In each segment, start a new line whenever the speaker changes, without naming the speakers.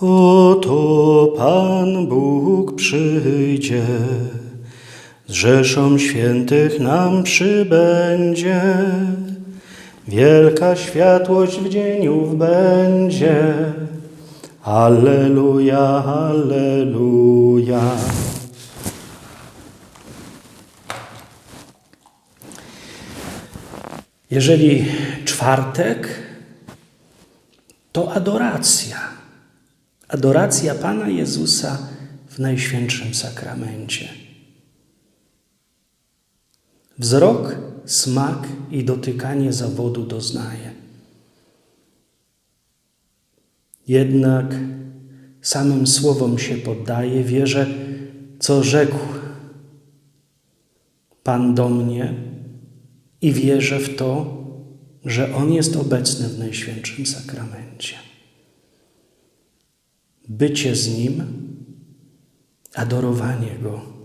Oto Pan Bóg przyjdzie, z rzeszą świętych nam przybędzie. Wielka światłość w dzieniów będzie. Alleluja, alleluja. Jeżeli czwartek, to adoracja. Adoracja Pana Jezusa w Najświętszym Sakramencie. Wzrok, smak i dotykanie zawodu doznaje. Jednak samym słowom się poddaje, wierzę, co rzekł Pan do mnie i wierzę w to, że On jest obecny w Najświętszym Sakramencie. Bycie z Nim, adorowanie Go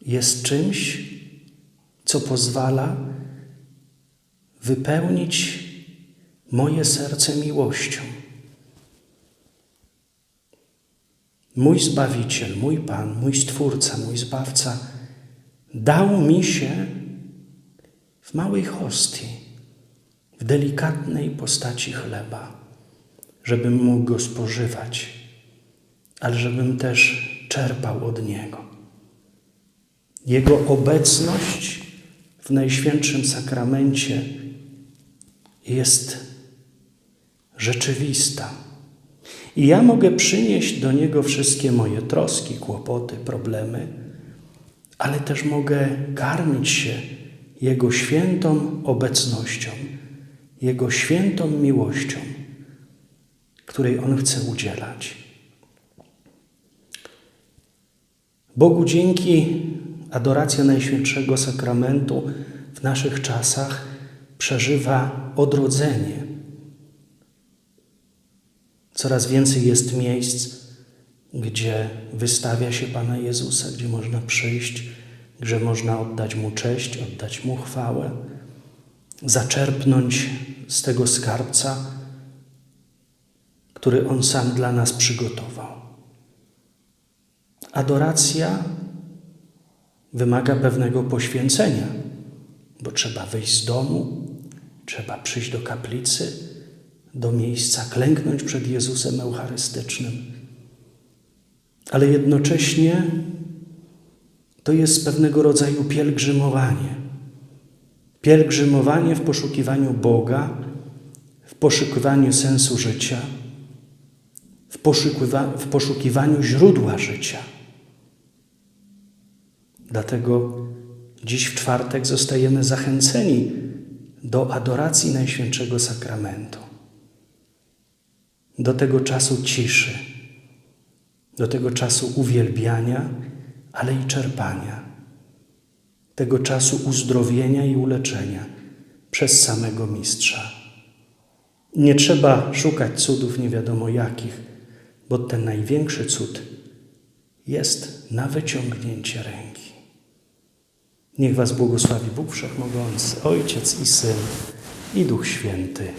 jest czymś, co pozwala wypełnić moje serce miłością. Mój Zbawiciel, mój Pan, mój Stwórca, mój Zbawca dał mi się w małej hostii, w delikatnej postaci chleba, żebym mógł go spożywać, ale żebym też czerpał od niego. Jego obecność w Najświętszym Sakramencie jest rzeczywista. I ja mogę przynieść do Niego wszystkie moje troski, kłopoty, problemy, ale też mogę karmić się Jego świętą obecnością, Jego świętą miłością, której On chce udzielać. Bogu dzięki adoracja Najświętszego Sakramentu w naszych czasach przeżywa odrodzenie. Coraz więcej jest miejsc, gdzie wystawia się Pana Jezusa, gdzie można przyjść, gdzie można oddać Mu cześć, oddać Mu chwałę, zaczerpnąć z tego skarbca, który On sam dla nas przygotował. Adoracja wymaga pewnego poświęcenia, bo trzeba wyjść z domu, trzeba przyjść do kaplicy, do miejsca, klęknąć przed Jezusem Eucharystycznym. Ale jednocześnie to jest pewnego rodzaju pielgrzymowanie. Pielgrzymowanie w poszukiwaniu Boga, w poszukiwaniu sensu życia, poszukiwa w poszukiwaniu źródła życia. Dlatego dziś w czwartek zostajemy zachęceni do adoracji Najświętszego Sakramentu, do tego czasu ciszy, do tego czasu uwielbiania, ale i czerpania, tego czasu uzdrowienia i uleczenia przez samego Mistrza. Nie trzeba szukać cudów nie wiadomo jakich, bo ten największy cud jest na wyciągnięcie ręki. Niech Was błogosławi Bóg Wszechmogący, Ojciec i Syn i Duch Święty.